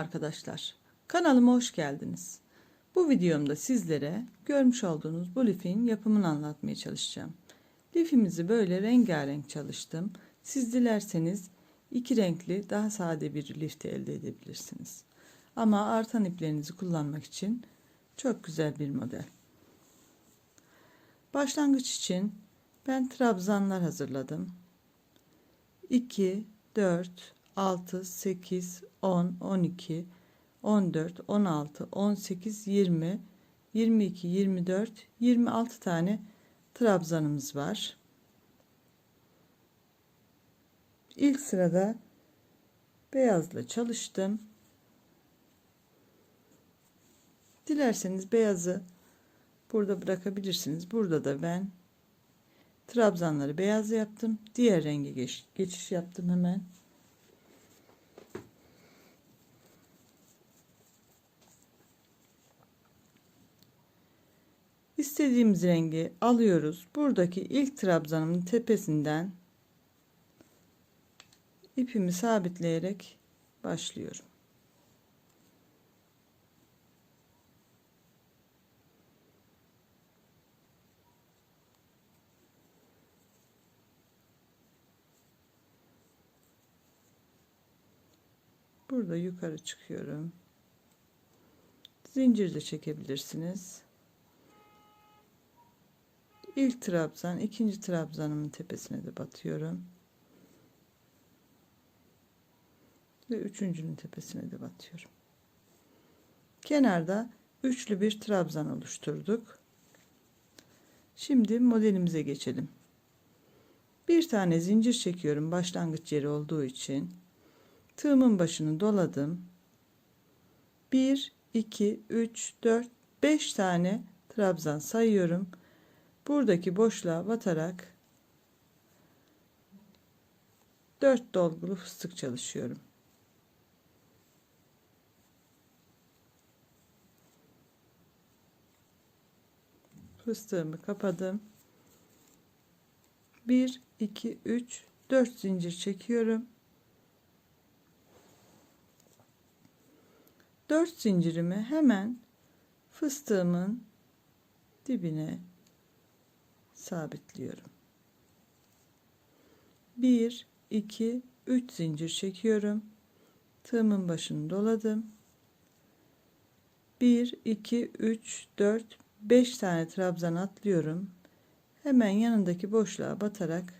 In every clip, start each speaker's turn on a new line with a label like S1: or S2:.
S1: arkadaşlar. Kanalıma hoş geldiniz. Bu videomda sizlere görmüş olduğunuz bu lifin yapımını anlatmaya çalışacağım. Lifimizi böyle rengarenk çalıştım. Siz dilerseniz iki renkli daha sade bir lif de elde edebilirsiniz. Ama artan iplerinizi kullanmak için çok güzel bir model. Başlangıç için ben trabzanlar hazırladım. 2, 4, 6, 8, 10, 12, 14, 16, 18, 20, 22, 24, 26 tane trabzanımız var. İlk sırada beyazla çalıştım. Dilerseniz beyazı burada bırakabilirsiniz. Burada da ben trabzanları beyaz yaptım. Diğer renge geç, geçiş yaptım hemen. İstediğimiz rengi alıyoruz. Buradaki ilk trabzanımın tepesinden ipimi sabitleyerek başlıyorum. Burada yukarı çıkıyorum. Zincir de çekebilirsiniz. İlk trabzan, ikinci trabzanımın tepesine de batıyorum. Ve üçüncünün tepesine de batıyorum. Kenarda üçlü bir trabzan oluşturduk. Şimdi modelimize geçelim. Bir tane zincir çekiyorum başlangıç yeri olduğu için. Tığımın başını doladım. 1, 2, 3, 4, 5 tane trabzan sayıyorum buradaki boşluğa batarak 4 dolgulu fıstık çalışıyorum. Fıstığımı kapadım. 1 2 3 4 zincir çekiyorum. 4 zincirimi hemen fıstığımın dibine sabitliyorum. 1 2 3 zincir çekiyorum. Tığımın başını doladım. 1 2 3 4 5 tane trabzan atlıyorum. Hemen yanındaki boşluğa batarak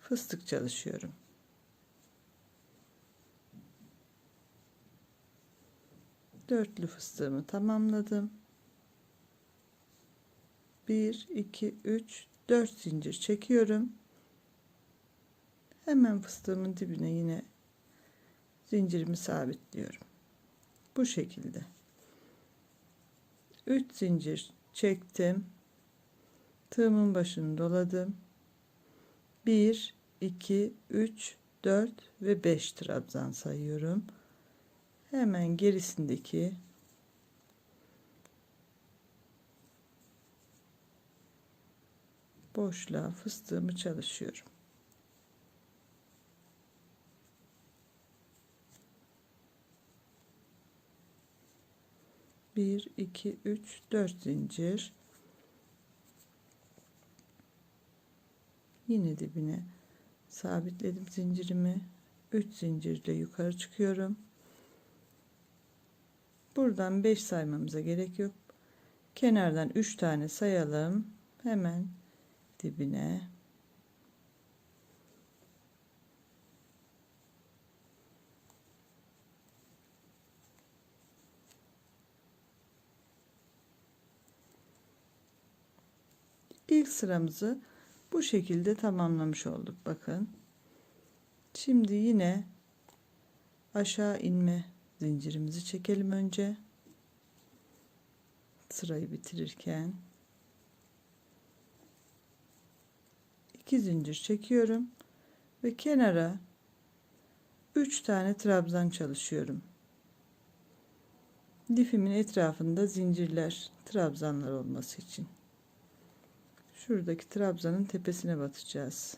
S1: fıstık çalışıyorum. Dörtlü fıstığımı tamamladım. 1 2 3 4 zincir çekiyorum. Hemen fıstığımın dibine yine zincirimi sabitliyorum. Bu şekilde. 3 zincir çektim. Tığımın başını doladım. 1 2 3 4 ve 5 trabzan sayıyorum. Hemen gerisindeki boşluğa fıstığımı çalışıyorum. Bir, iki, üç, dört zincir. Yine dibine sabitledim zincirimi. Üç zincirle yukarı çıkıyorum. Buradan beş saymamıza gerek yok. Kenardan üç tane sayalım. Hemen dibine. İlk sıramızı bu şekilde tamamlamış olduk bakın. Şimdi yine aşağı inme zincirimizi çekelim önce. Sırayı bitirirken 2 zincir çekiyorum ve kenara 3 tane trabzan çalışıyorum. Lifimin etrafında zincirler, trabzanlar olması için. Şuradaki trabzanın tepesine batacağız.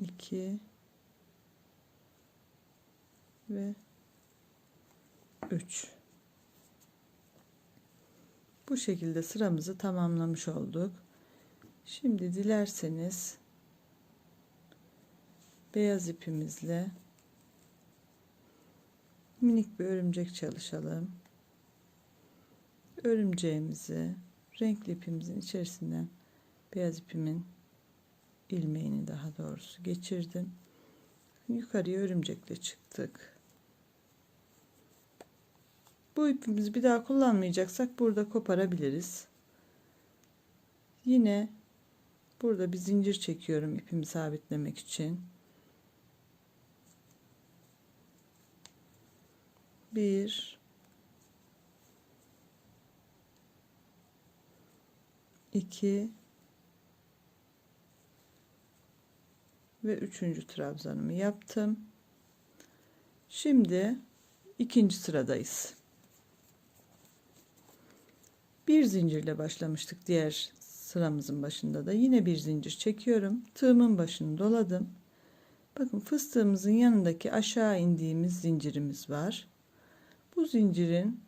S1: 2 ve 3 bu şekilde sıramızı tamamlamış olduk şimdi dilerseniz beyaz ipimizle minik bir örümcek çalışalım örümceğimizi renkli ipimizin içerisinden beyaz ipimin ilmeğini daha doğrusu geçirdim. Yukarıya örümcekle çıktık. Bu ipimizi bir daha kullanmayacaksak burada koparabiliriz. Yine burada bir zincir çekiyorum ipimi sabitlemek için. Bir, iki ve üçüncü trabzanımı yaptım. Şimdi ikinci sıradayız. Bir zincirle başlamıştık diğer sıramızın başında da yine bir zincir çekiyorum. Tığımın başını doladım. Bakın fıstığımızın yanındaki aşağı indiğimiz zincirimiz var. Bu zincirin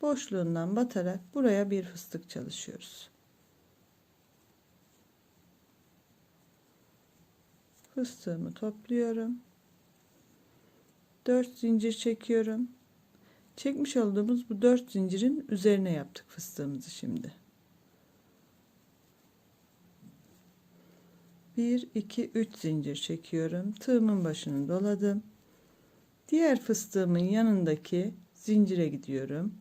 S1: boşluğundan batarak buraya bir fıstık çalışıyoruz. fıstığımı topluyorum. 4 zincir çekiyorum. Çekmiş olduğumuz bu 4 zincirin üzerine yaptık fıstığımızı şimdi. 1 2 3 zincir çekiyorum. Tığımın başını doladım. Diğer fıstığımın yanındaki zincire gidiyorum.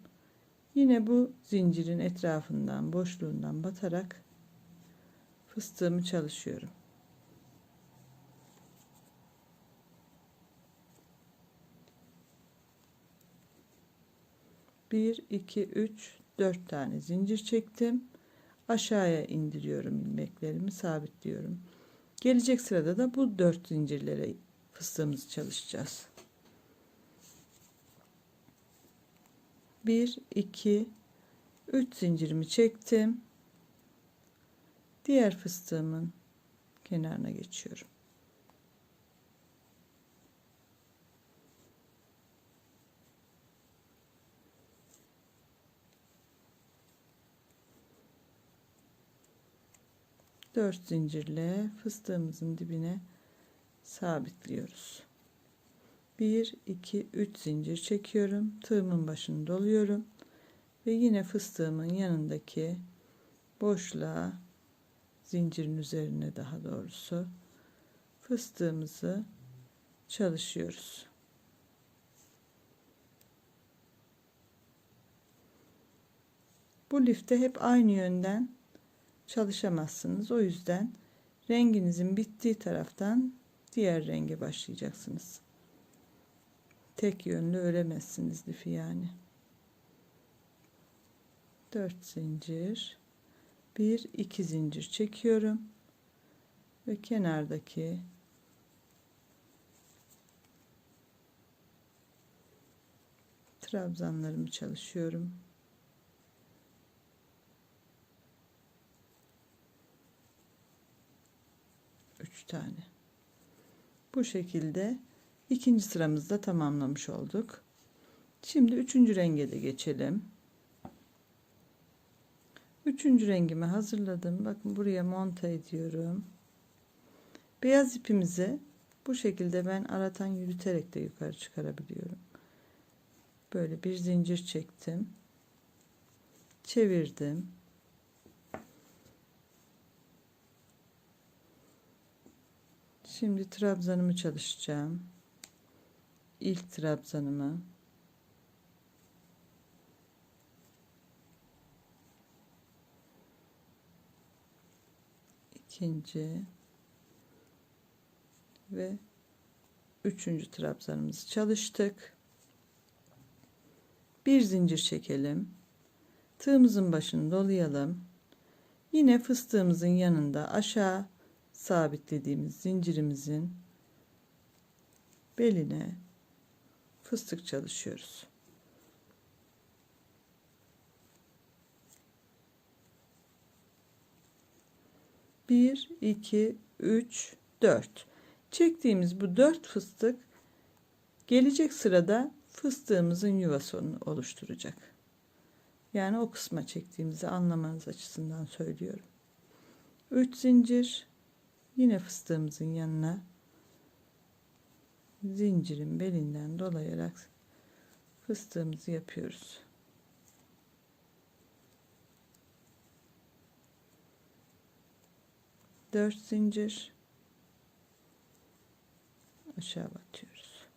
S1: Yine bu zincirin etrafından, boşluğundan batarak fıstığımı çalışıyorum. 1 2 3 4 tane zincir çektim. Aşağıya indiriyorum ilmeklerimi sabitliyorum. Gelecek sırada da bu 4 zincirlere fıstığımızı çalışacağız. 1 2 3 zincirimi çektim. Diğer fıstığımın kenarına geçiyorum Dört zincirle fıstığımızın dibine sabitliyoruz. 1 2 3 zincir çekiyorum. Tığımın başını doluyorum ve yine fıstığımın yanındaki boşluğa zincirin üzerine daha doğrusu fıstığımızı çalışıyoruz. Bu lifte hep aynı yönden çalışamazsınız. O yüzden renginizin bittiği taraftan diğer renge başlayacaksınız. Tek yönlü öremezsiniz lifi yani. 4 zincir 1 2 zincir çekiyorum ve kenardaki trabzanlarımı çalışıyorum. 3 tane. Bu şekilde ikinci sıramızda tamamlamış olduk. Şimdi üçüncü renge de geçelim. Üçüncü rengimi hazırladım. Bakın buraya monta ediyorum. Beyaz ipimizi bu şekilde ben aratan yürüterek de yukarı çıkarabiliyorum. Böyle bir zincir çektim. Çevirdim. Şimdi trabzanımı çalışacağım. İlk trabzanımı ikinci ve üçüncü trabzanımızı çalıştık. Bir zincir çekelim. Tığımızın başını dolayalım. Yine fıstığımızın yanında aşağı sabitlediğimiz zincirimizin beline fıstık çalışıyoruz. Bir, iki, üç, dört. Çektiğimiz bu 4 fıstık gelecek sırada fıstığımızın yuvasını oluşturacak. Yani o kısma çektiğimizi anlamanız açısından söylüyorum. 3 zincir yine fıstığımızın yanına zincirin belinden dolayarak fıstığımızı yapıyoruz. Dört zincir aşağı batıyoruz.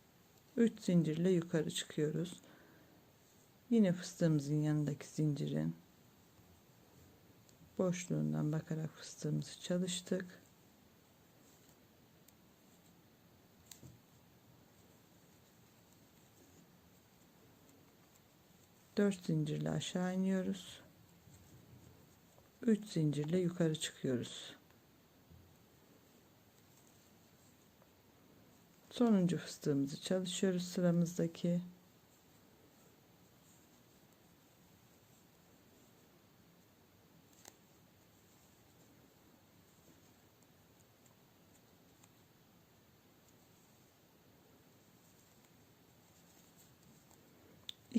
S1: Üç zincirle yukarı çıkıyoruz. Yine fıstığımızın yanındaki zincirin boşluğundan bakarak fıstığımızı çalıştık. Dört zincirle aşağı iniyoruz. Üç zincirle yukarı çıkıyoruz. Sonuncu fıstığımızı çalışıyoruz sıramızdaki.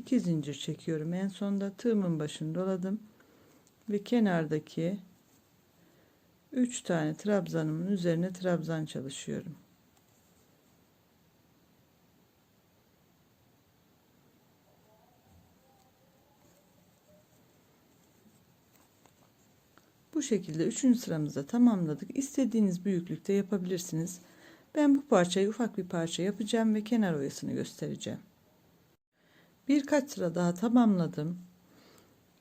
S1: İki zincir çekiyorum en sonda tığımın başını doladım ve kenardaki 3 tane trabzanımın üzerine trabzan çalışıyorum Bu şekilde 3. sıramızda tamamladık. İstediğiniz büyüklükte yapabilirsiniz. Ben bu parçayı ufak bir parça yapacağım ve kenar oyasını göstereceğim. Birkaç sıra daha tamamladım.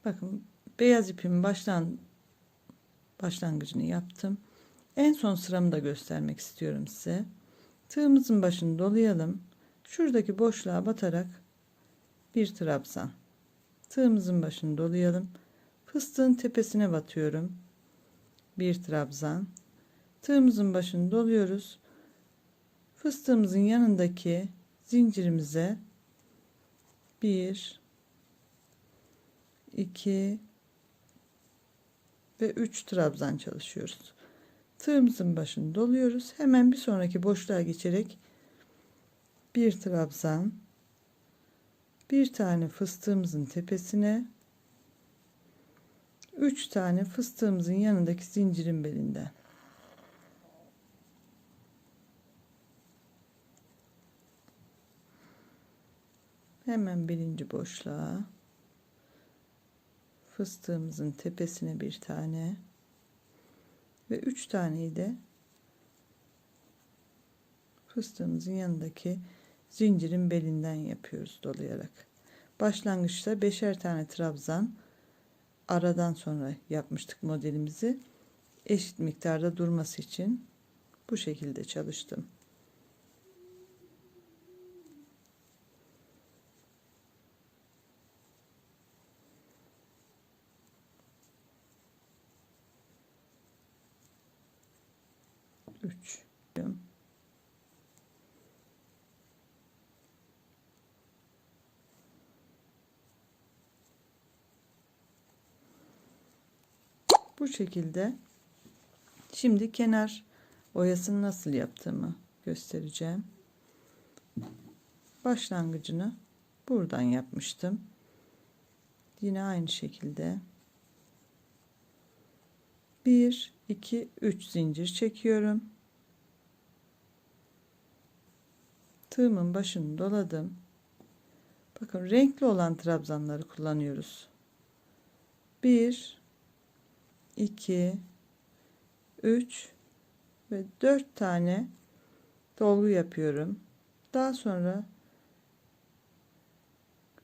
S1: Bakın beyaz ipimin başlan başlangıcını yaptım. En son sıramı da göstermek istiyorum size. Tığımızın başını dolayalım. Şuradaki boşluğa batarak bir trabzan. Tığımızın başını dolayalım. Fıstığın tepesine batıyorum. Bir trabzan. Tığımızın başını doluyoruz. Fıstığımızın yanındaki zincirimize 1 2 ve 3 trabzan çalışıyoruz. Tığımızın başını doluyoruz. Hemen bir sonraki boşluğa geçerek bir trabzan bir tane fıstığımızın tepesine 3 tane fıstığımızın yanındaki zincirin belinden hemen birinci boşluğa fıstığımızın tepesine bir tane ve üç taneyi de fıstığımızın yanındaki zincirin belinden yapıyoruz dolayarak. Başlangıçta beşer tane trabzan aradan sonra yapmıştık modelimizi. Eşit miktarda durması için bu şekilde çalıştım. 3 Bu şekilde şimdi kenar oyasını nasıl yaptığımı göstereceğim. Başlangıcını buradan yapmıştım. Yine aynı şekilde 1 2 3 zincir çekiyorum. Tığımın başını doladım. Bakın renkli olan trabzanları kullanıyoruz. 1 2 3 ve 4 tane dolgu yapıyorum. Daha sonra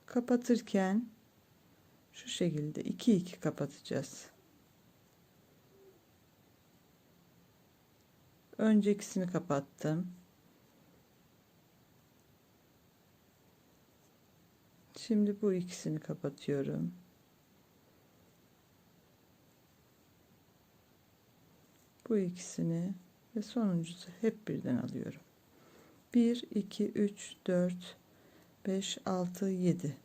S1: kapatırken şu şekilde 2 2 kapatacağız. öncekisini kapattım. Şimdi bu ikisini kapatıyorum. Bu ikisini ve sonuncusu hep birden alıyorum. 1 2 3 4 5 6 7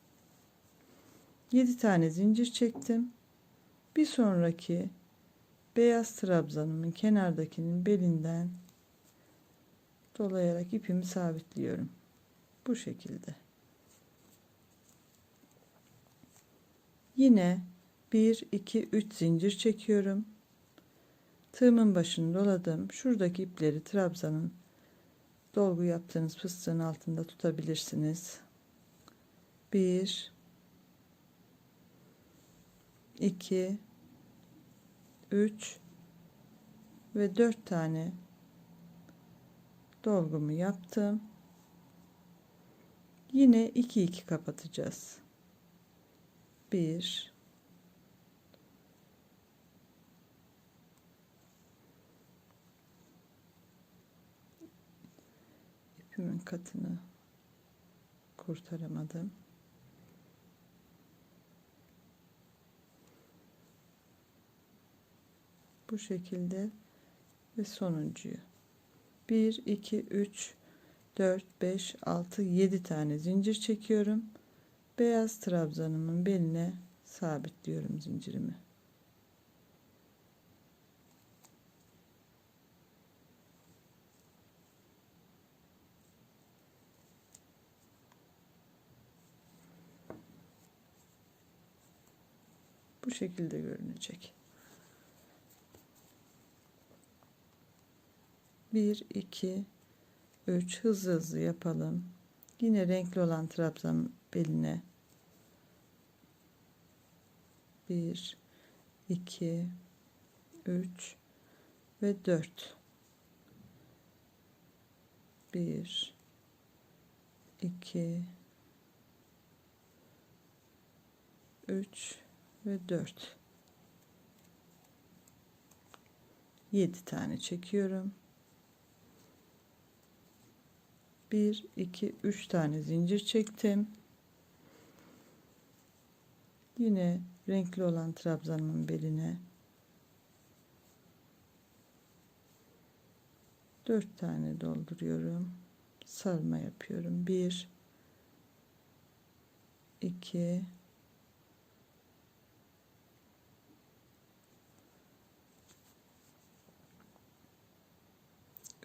S1: 7 tane zincir çektim. Bir sonraki beyaz trabzanımın kenardakinin belinden dolayarak ipimi sabitliyorum. Bu şekilde. Yine 1 2 3 zincir çekiyorum. Tığımın başını doladım. Şuradaki ipleri trabzanın dolgu yaptığınız fıstığın altında tutabilirsiniz. 1 2 3 ve 4 tane dolgumu yaptım. Yine 2 2 kapatacağız. 1 ipimin katını kurtaramadım. Bu şekilde ve sonuncuyu 1 2 3 4 5 6 7 tane zincir çekiyorum. Beyaz trabzanımın beline sabitliyorum zincirimi. Şekilde görünecek. 1 2 3 hızlı hızlı yapalım. Yine renkli olan trabzan beline 1 2 3 ve 4 1 2 3 ve 4 7 tane çekiyorum. 1 2 3 tane zincir çektim. Yine renkli olan trabzanımın beline 4 tane dolduruyorum. Sarma yapıyorum. 1 2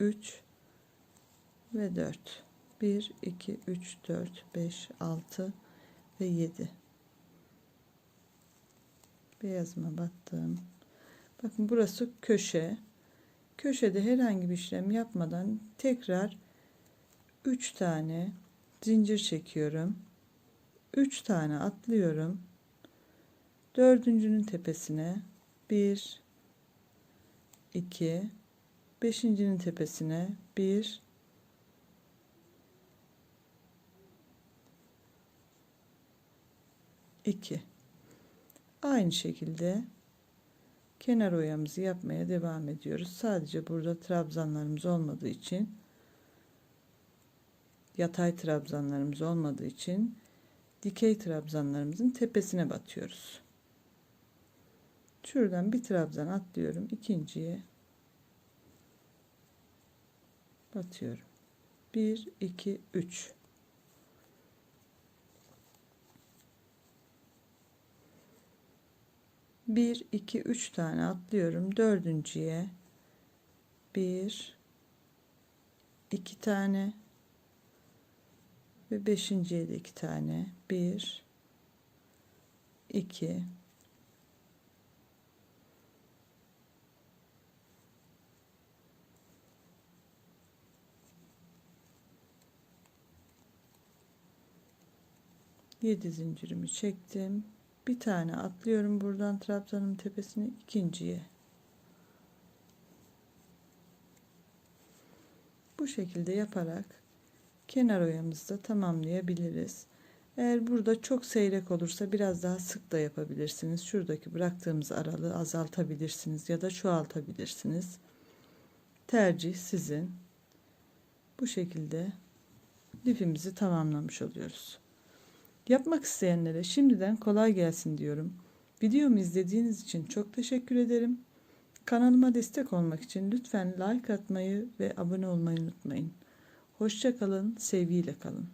S1: 3 ve 4 1 2 3 4 5 6 ve 7 beyazıma battım. Bakın burası köşe. Köşede herhangi bir işlem yapmadan tekrar 3 tane zincir çekiyorum. 3 tane atlıyorum. Dördüncünün tepesine 1 2 beşincinin tepesine. 1 2 aynı şekilde kenar oyamızı yapmaya devam ediyoruz. Sadece burada trabzanlarımız olmadığı için yatay trabzanlarımız olmadığı için dikey trabzanlarımızın tepesine batıyoruz. Şuradan bir trabzan atlıyorum. İkinciye batıyorum 1 2 3 1 2 3 tane atlıyorum dördüncüye. 1 2 tane. Ve beşinciye de 2 tane. 1 2 7 zincirimi çektim. Bir tane atlıyorum buradan trabzanın tepesine ikinciye. Bu şekilde yaparak kenar oyamızı da tamamlayabiliriz. Eğer burada çok seyrek olursa biraz daha sık da yapabilirsiniz. Şuradaki bıraktığımız aralığı azaltabilirsiniz ya da çoğaltabilirsiniz. Tercih sizin. Bu şekilde lifimizi tamamlamış oluyoruz Yapmak isteyenlere şimdiden kolay gelsin diyorum. Videomu izlediğiniz için çok teşekkür ederim. Kanalıma destek olmak için lütfen like atmayı ve abone olmayı unutmayın. Hoşçakalın, sevgiyle kalın.